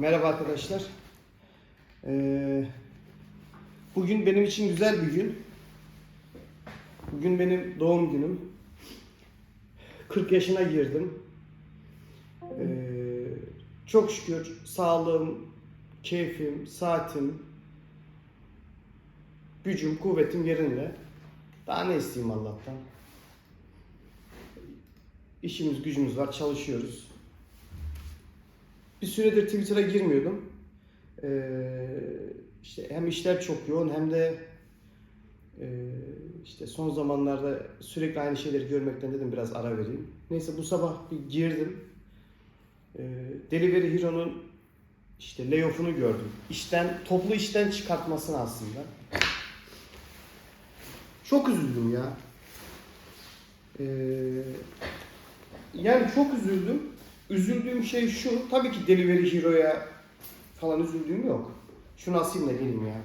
Merhaba arkadaşlar. Ee, bugün benim için güzel bir gün. Bugün benim doğum günüm. 40 yaşına girdim. Ee, çok şükür sağlığım, keyfim, saatim, gücüm, kuvvetim yerinde. Daha ne isteyeyim Allah'tan? İşimiz, gücümüz var, çalışıyoruz. Bir süredir Twitter'a girmiyordum. Ee, işte hem işler çok yoğun hem de e, işte son zamanlarda sürekli aynı şeyleri görmekten dedim biraz ara vereyim. Neyse bu sabah bir girdim. Ee, Delivery Hero'nun işte layoff'unu gördüm. İşten, toplu işten çıkartmasını aslında. Çok üzüldüm ya. Ee, yani çok üzüldüm. Üzüldüğüm şey şu, tabii ki Delivery Hero'ya falan üzüldüğüm yok. Şunu asayım da gelin ya.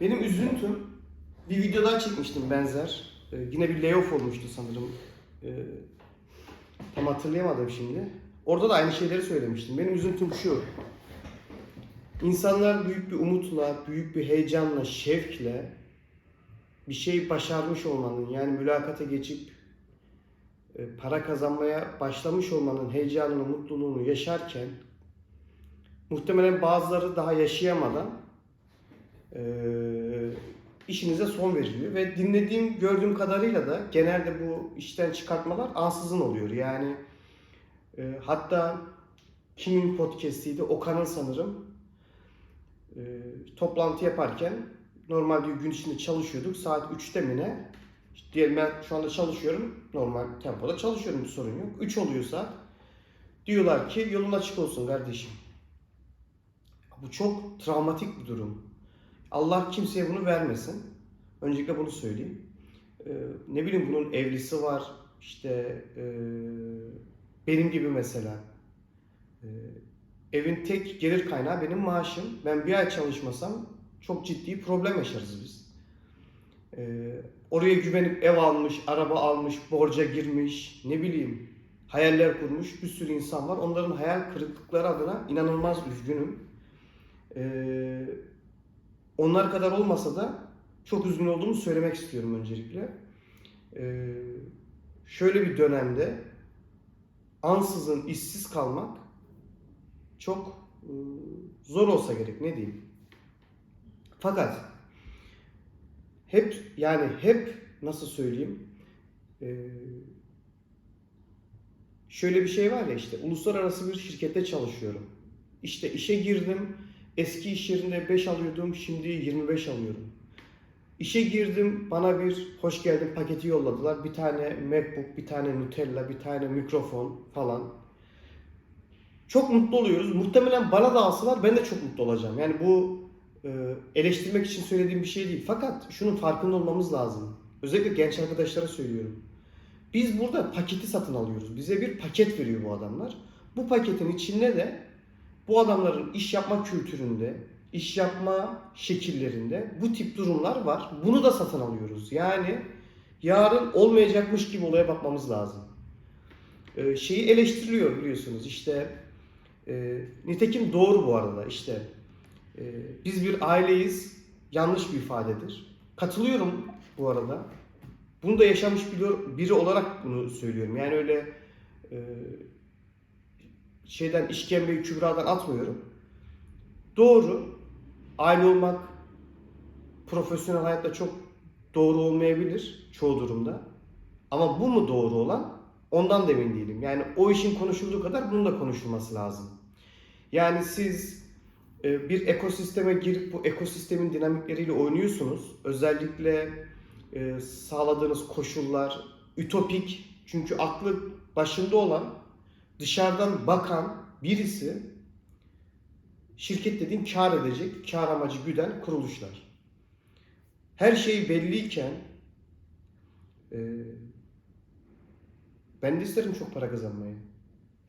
Benim üzüntüm, bir video daha çekmiştim benzer. Ee, yine bir layoff olmuştu sanırım. Ee, tam hatırlayamadım şimdi. Orada da aynı şeyleri söylemiştim. Benim üzüntüm şu. İnsanlar büyük bir umutla, büyük bir heyecanla, şevkle bir şey başarmış olmanın yani mülakata geçip e, para kazanmaya başlamış olmanın heyecanını, mutluluğunu yaşarken muhtemelen bazıları daha yaşayamadan e, işinize son veriliyor ve dinlediğim, gördüğüm kadarıyla da genelde bu işten çıkartmalar ansızın oluyor. Yani e, hatta kimin podcast'iydi? Okan'ın sanırım e, toplantı yaparken normal bir gün içinde çalışıyorduk. Saat 3'te mi ne? İşte diyelim ben şu anda çalışıyorum. Normal tempoda çalışıyorum bir sorun yok. 3 oluyor saat. Diyorlar ki yolun açık olsun kardeşim. Bu çok travmatik bir durum. Allah kimseye bunu vermesin. Öncelikle bunu söyleyeyim. Ee, ne bileyim bunun evlisi var. İşte e, benim gibi mesela. Ee, evin tek gelir kaynağı benim maaşım. Ben bir ay çalışmasam çok ciddi problem yaşarız biz. Ee, oraya güvenip ev almış, araba almış, borca girmiş, ne bileyim hayaller kurmuş bir sürü insan var. Onların hayal kırıklıkları adına inanılmaz üzgünüm. Ee, onlar kadar olmasa da çok üzgün olduğumu söylemek istiyorum öncelikle. Ee, şöyle bir dönemde ansızın işsiz kalmak çok e, zor olsa gerek ne diyeyim. Fakat hep yani hep nasıl söyleyeyim şöyle bir şey var ya işte uluslararası bir şirkette çalışıyorum. İşte işe girdim. Eski iş yerinde 5 alıyordum. Şimdi 25 alıyorum. İşe girdim. Bana bir hoş geldin paketi yolladılar. Bir tane MacBook, bir tane Nutella, bir tane mikrofon falan. Çok mutlu oluyoruz. Muhtemelen bana da alsalar ben de çok mutlu olacağım. Yani bu e, eleştirmek için söylediğim bir şey değil. Fakat şunun farkında olmamız lazım. Özellikle genç arkadaşlara söylüyorum. Biz burada paketi satın alıyoruz. Bize bir paket veriyor bu adamlar. Bu paketin içinde de bu adamların iş yapma kültüründe, iş yapma şekillerinde bu tip durumlar var. Bunu da satın alıyoruz. Yani yarın olmayacakmış gibi olaya bakmamız lazım. Ee, şeyi eleştiriliyor biliyorsunuz işte e, nitekim doğru bu arada işte e, biz bir aileyiz yanlış bir ifadedir. Katılıyorum bu arada. Bunu da yaşamış biri, olarak bunu söylüyorum. Yani öyle e, şeyden işkembeyi kübradan atmıyorum. Doğru. Aile olmak profesyonel hayatta çok doğru olmayabilir çoğu durumda. Ama bu mu doğru olan? Ondan da emin değilim. Yani o işin konuşulduğu kadar bunun da konuşulması lazım. Yani siz e, bir ekosisteme girip bu ekosistemin dinamikleriyle oynuyorsunuz. Özellikle e, sağladığınız koşullar ütopik. Çünkü aklı başında olan dışarıdan bakan birisi şirket dediğim kar edecek, kar amacı güden kuruluşlar. Her şey belliyken e, ben de isterim çok para kazanmayı.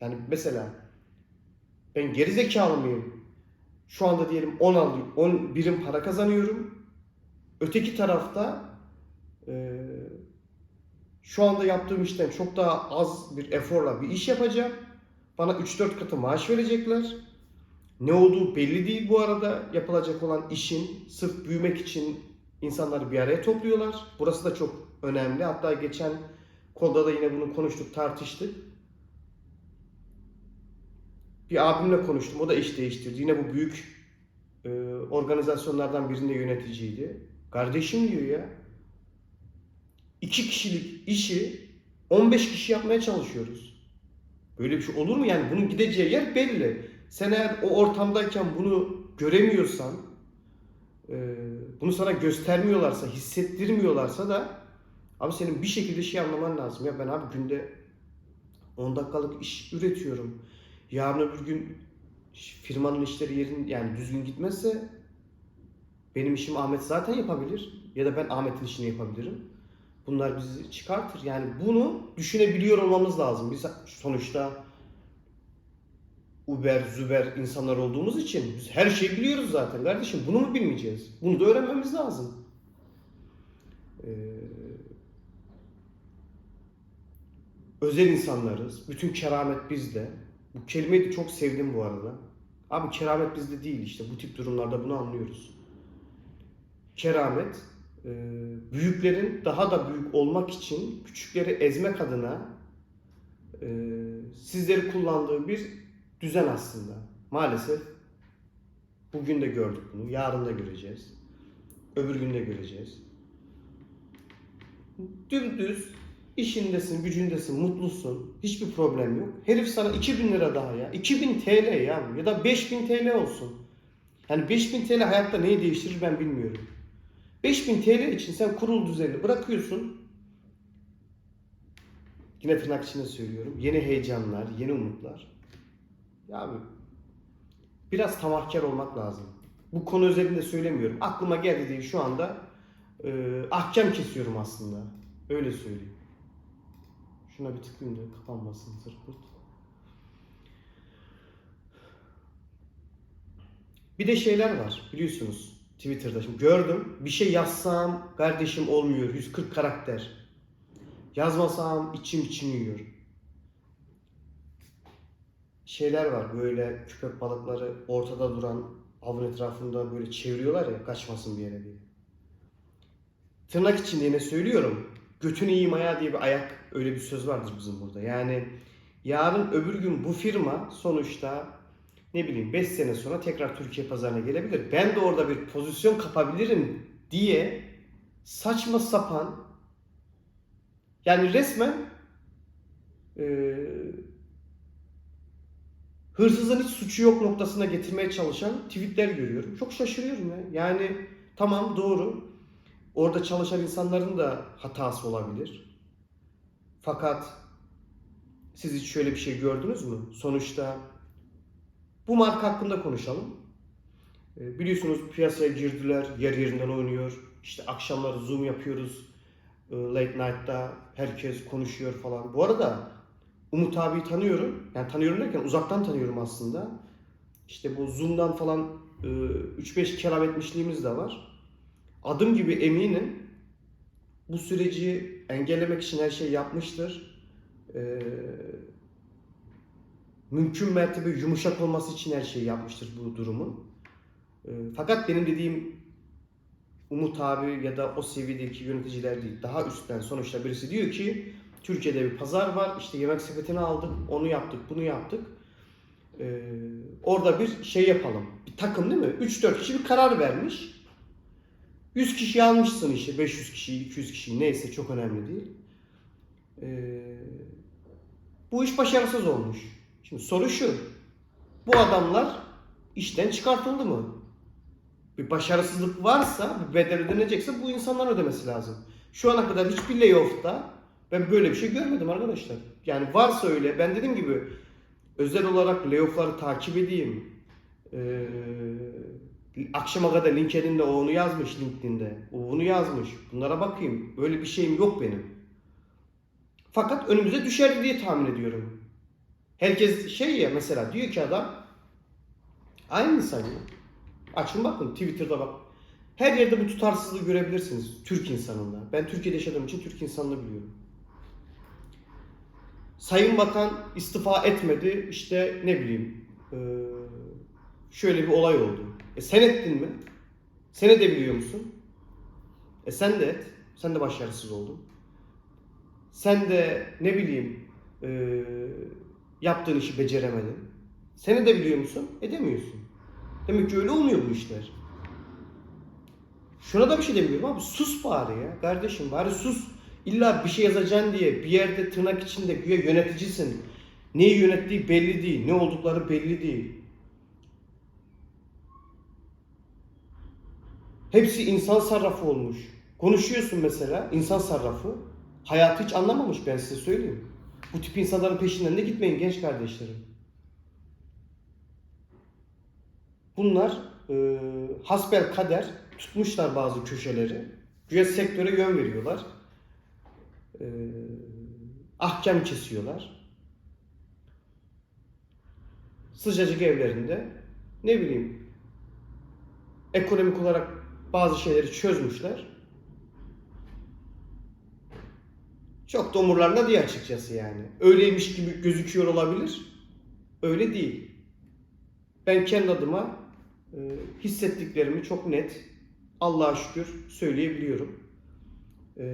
Yani mesela ben geri zekalı mıyım? Şu anda diyelim 10 alıyorum, 10 birim para kazanıyorum. Öteki tarafta e, şu anda yaptığım işten çok daha az bir eforla bir iş yapacağım. Bana 3-4 katı maaş verecekler. Ne olduğu belli değil bu arada yapılacak olan işin. Sırf büyümek için insanları bir araya topluyorlar. Burası da çok önemli. Hatta geçen kolda da yine bunu konuştuk, tartıştık. Bir abimle konuştum. O da iş değiştirdi. Yine bu büyük e, organizasyonlardan birinde yöneticiydi. Kardeşim diyor ya. iki kişilik işi 15 kişi yapmaya çalışıyoruz. Böyle bir şey olur mu? Yani bunun gideceği yer belli. Sen eğer o ortamdayken bunu göremiyorsan, e, bunu sana göstermiyorlarsa, hissettirmiyorlarsa da abi senin bir şekilde şey anlaman lazım. Ya ben abi günde 10 dakikalık iş üretiyorum. Yarın öbür gün firmanın işleri yerin yani düzgün gitmezse benim işimi Ahmet zaten yapabilir ya da ben Ahmet'in işini yapabilirim. Bunlar bizi çıkartır. Yani bunu düşünebiliyor olmamız lazım. Biz sonuçta Uber, Züber insanlar olduğumuz için biz her şeyi biliyoruz zaten kardeşim. Bunu mu bilmeyeceğiz? Bunu da öğrenmemiz lazım. Ee, özel insanlarız. Bütün keramet bizde. Bu kelimeyi de çok sevdim bu arada. Abi keramet bizde değil işte. Bu tip durumlarda bunu anlıyoruz. Keramet e, büyüklerin daha da büyük olmak için küçükleri ezmek adına e, sizleri kullandığı bir düzen aslında. Maalesef bugün de gördük bunu. Yarın da göreceğiz. Öbür gün de göreceğiz. Dümdüz işindesin, gücündesin, mutlusun. Hiçbir problem yok. Herif sana 2000 lira daha ya. 2000 TL ya. Ya da 5000 TL olsun. Yani 5000 TL hayatta neyi değiştirir ben bilmiyorum. 5000 TL için sen kurul düzenini bırakıyorsun. Yine tırnak içinde söylüyorum. Yeni heyecanlar, yeni umutlar. Ya abi biraz tamahkar olmak lazım. Bu konu özelinde söylemiyorum. Aklıma geldi diye şu anda e, ahkam kesiyorum aslında. Öyle söyleyeyim. Şuna bir tıklayayım da kapanmasın zırt pırt. Bir de şeyler var biliyorsunuz Twitter'da. Şimdi gördüm bir şey yazsam kardeşim olmuyor 140 karakter. Yazmasam içim içim yiyor. Şeyler var böyle köpek balıkları ortada duran avın etrafında böyle çeviriyorlar ya kaçmasın bir yere diye. Tırnak içinde yine söylüyorum. Götünü yiyeyim ayağı diye bir ayak öyle bir söz vardır bizim burada. Yani yarın öbür gün bu firma sonuçta ne bileyim 5 sene sonra tekrar Türkiye pazarına gelebilir. Ben de orada bir pozisyon kapabilirim diye saçma sapan yani resmen e, hırsızın hiç suçu yok noktasına getirmeye çalışan tweetler görüyorum. Çok şaşırıyorum ya. Yani tamam doğru. Orada çalışan insanların da hatası olabilir. Fakat siz hiç şöyle bir şey gördünüz mü? Sonuçta bu marka hakkında konuşalım. E, Biliyorsunuz piyasaya girdiler, yer yerinden oynuyor. İşte akşamları Zoom yapıyoruz. E, Late night'ta herkes konuşuyor falan. Bu arada Umut abiyi tanıyorum. Yani tanıyorum derken uzaktan tanıyorum aslında. İşte bu Zoom'dan falan e, 3-5 kelam etmişliğimiz de var. Adım gibi eminim bu süreci engellemek için her şey yapmıştır. E, mümkün mertebe yumuşak olması için her şeyi yapmıştır bu durumun. E, fakat benim dediğim Umut abi ya da o seviyedeki yöneticiler değil. Daha üstten sonuçta birisi diyor ki Türkiye'de bir pazar var. işte yemek sepetini aldık. Onu yaptık, bunu yaptık. E, orada bir şey yapalım. Bir takım değil mi? 3-4 kişi bir karar vermiş. 100 kişi almışsın işi. 500 kişi, 200 kişi neyse çok önemli değil. E, bu iş başarısız olmuş. Şimdi soru şu. Bu adamlar işten çıkartıldı mı? Bir başarısızlık varsa, bir bedel ödenecekse bu insanlar ödemesi lazım. Şu ana kadar hiçbir layoff'ta ben böyle bir şey görmedim arkadaşlar. Yani varsa öyle, ben dediğim gibi özel olarak layoff'ları takip edeyim. Ee, akşama kadar LinkedIn'de o onu yazmış LinkedIn'de. O bunu yazmış. Bunlara bakayım. Böyle bir şeyim yok benim. Fakat önümüze düşer diye tahmin ediyorum. Herkes şey ya mesela diyor ki adam aynı insan ya. Açın bakın Twitter'da bak. Her yerde bu tutarsızlığı görebilirsiniz Türk insanında. Ben Türkiye'de yaşadığım için Türk insanını biliyorum. Sayın Bakan istifa etmedi. İşte ne bileyim şöyle bir olay oldu. E sen ettin mi? Sen edebiliyor musun? E sen de et. Sen de başarısız oldun. Sen de ne bileyim eee, yaptığın işi beceremedin. Sen edebiliyor musun? Edemiyorsun. Demek ki öyle olmuyor bu işler. Şuna da bir şey demiyorum abi. Sus bari ya. Kardeşim bari sus. İlla bir şey yazacaksın diye bir yerde tırnak içinde güya yöneticisin. Neyi yönettiği belli değil. Ne oldukları belli değil. Hepsi insan sarrafı olmuş. Konuşuyorsun mesela insan sarrafı. Hayatı hiç anlamamış ben size söyleyeyim. Bu tip insanların peşinden de gitmeyin genç kardeşlerim. Bunlar e, hasbel kader tutmuşlar bazı köşeleri. Güya sektöre yön veriyorlar. E, ahkam kesiyorlar. Sıcacık evlerinde ne bileyim ekonomik olarak bazı şeyleri çözmüşler. Çok da umurlarında değil açıkçası yani. Öyleymiş gibi gözüküyor olabilir. Öyle değil. Ben kendi adıma e, hissettiklerimi çok net Allah'a şükür söyleyebiliyorum. E,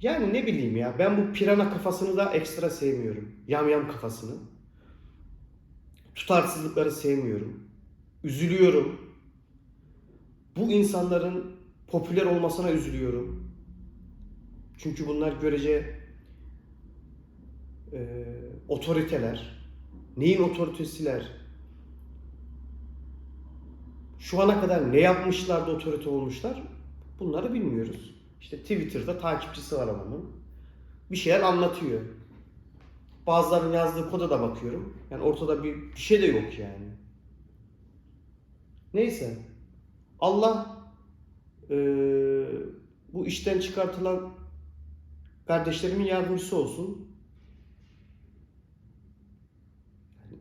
yani ne bileyim ya ben bu pirana kafasını da ekstra sevmiyorum. Yamyam kafasını. Tutarsızlıkları sevmiyorum. Üzülüyorum. Bu insanların popüler olmasına üzülüyorum. Çünkü bunlar görece e, otoriteler. Neyin otoritesiler? Şu ana kadar ne yapmışlar da otorite olmuşlar? Bunları bilmiyoruz. İşte Twitter'da takipçisi var adamın. Bir şeyler anlatıyor. Bazılarının yazdığı koda da bakıyorum. Yani ortada bir, bir şey de yok yani. Neyse. Allah eee, bu işten çıkartılan kardeşlerimin yardımcısı olsun.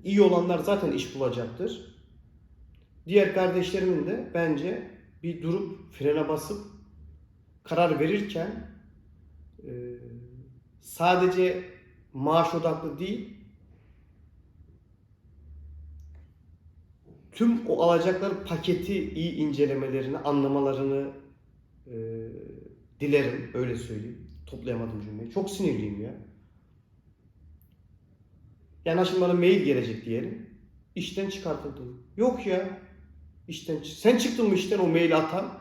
İyi olanlar zaten iş bulacaktır. Diğer kardeşlerimin de bence bir durup frene basıp karar verirken e, sadece maaş odaklı değil tüm o alacakları paketi iyi incelemelerini, anlamalarını e, dilerim. Öyle söyleyeyim. Toplayamadım cümleyi. Çok sinirliyim ya. Yani şimdi bana mail gelecek diyelim. İşten çıkartıldım. Yok ya. İşten sen çıktın mı işten o maili atan?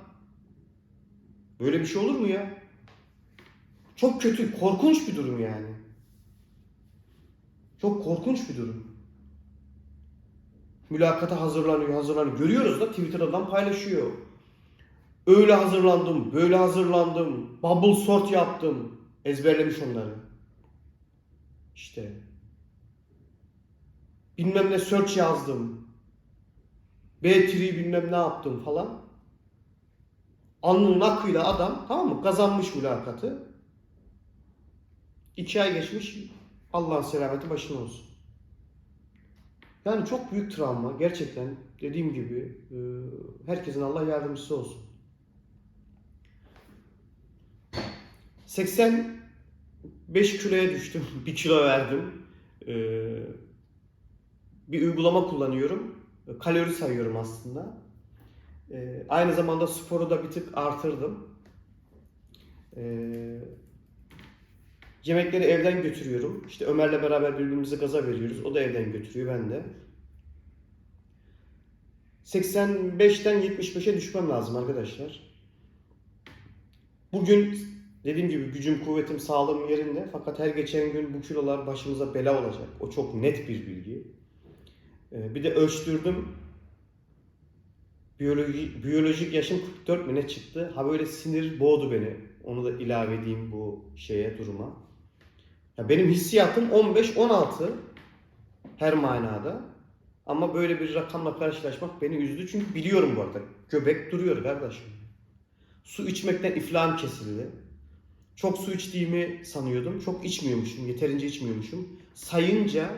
Böyle bir şey olur mu ya? Çok kötü, korkunç bir durum yani. Çok korkunç bir durum. Mülakata hazırlanıyor, hazırlanıyor. Görüyoruz da Twitter'dan paylaşıyor. Öyle hazırlandım, böyle hazırlandım. Bubble sort yaptım. Ezberlemiş onları. İşte. Bilmem ne search yazdım. B3 bilmem ne yaptım falan. Alnının akıyla adam tamam mı kazanmış mülakatı. İki ay geçmiş Allah'ın selameti başına olsun. Yani çok büyük travma gerçekten dediğim gibi e, herkesin Allah yardımcısı olsun. 85 kiloya düştüm. Bir kilo verdim. E, bir uygulama kullanıyorum. Kalori sayıyorum aslında. E, aynı zamanda sporu da bir tık artırdım. Yemekleri evden götürüyorum. İşte Ömer'le beraber birbirimize gaza veriyoruz. O da evden götürüyor, ben de. 85'ten 75'e düşmem lazım arkadaşlar. Bugün dediğim gibi gücüm, kuvvetim, sağlığım yerinde. Fakat her geçen gün bu kilolar başımıza bela olacak. O çok net bir bilgi. Ee, bir de ölçtürdüm. Biyoloji, biyolojik yaşım 44 mi ne çıktı? Ha böyle sinir boğdu beni. Onu da ilave edeyim bu şeye, duruma. Ya benim hissiyatım 15-16 her manada. Ama böyle bir rakamla karşılaşmak beni üzdü. Çünkü biliyorum bu arada. Göbek duruyor kardeşim. Su içmekten iflahım kesildi. Çok su içtiğimi sanıyordum. Çok içmiyormuşum. Yeterince içmiyormuşum. Sayınca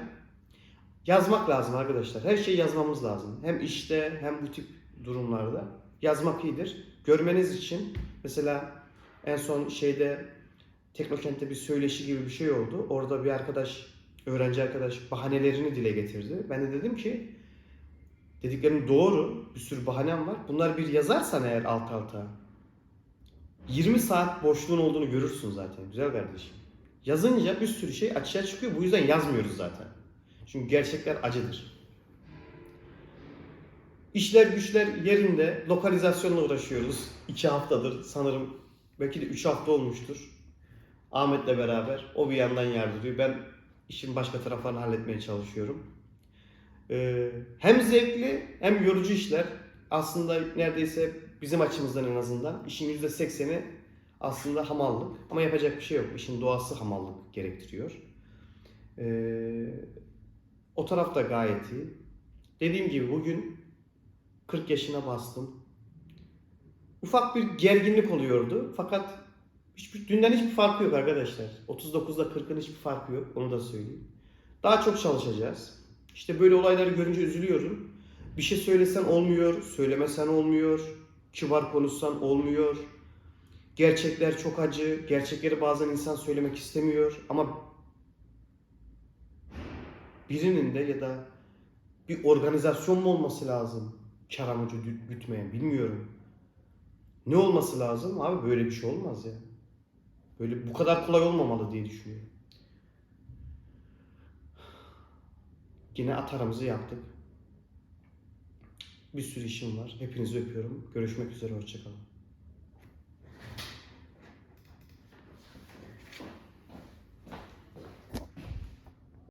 yazmak lazım arkadaşlar. Her şeyi yazmamız lazım. Hem işte hem bu tip durumlarda. yazmak iyidir. Görmeniz için mesela en son şeyde Teknokent'te bir söyleşi gibi bir şey oldu. Orada bir arkadaş, öğrenci arkadaş bahanelerini dile getirdi. Ben de dedim ki dediklerim doğru. Bir sürü bahanem var. Bunlar bir yazarsan eğer alt alta 20 saat boşluğun olduğunu görürsün zaten güzel kardeşim. Yazınca bir sürü şey açığa çıkıyor. Bu yüzden yazmıyoruz zaten. Çünkü gerçekler acıdır. İşler güçler yerinde lokalizasyonla uğraşıyoruz. İki haftadır sanırım belki de üç hafta olmuştur. Ahmet'le beraber o bir yandan yardırıyor. Ben işin başka taraflarını halletmeye çalışıyorum. Ee, hem zevkli hem yorucu işler. Aslında neredeyse bizim açımızdan en azından işin %80'i aslında hamallık. Ama yapacak bir şey yok. İşin doğası hamallık gerektiriyor. Ee, o taraf da gayet iyi. Dediğim gibi bugün 40 yaşına bastım. Ufak bir gerginlik oluyordu. Fakat hiçbir, dünden hiçbir farkı yok arkadaşlar. 39'da 40'ın hiçbir farkı yok. Onu da söyleyeyim. Daha çok çalışacağız. İşte böyle olayları görünce üzülüyorum. Bir şey söylesen olmuyor, söylemesen olmuyor, kibar konuşsan olmuyor. Gerçekler çok acı, gerçekleri bazen insan söylemek istemiyor ama birinin de ya da bir organizasyon mu olması lazım kar amacı gü- gütmeyen bilmiyorum. Ne olması lazım? Abi böyle bir şey olmaz ya. Böyle bu kadar kolay olmamalı diye düşünüyorum. Yine atarımızı yaptık. Bir sürü işim var. Hepinizi öpüyorum. Görüşmek üzere. Hoşçakalın.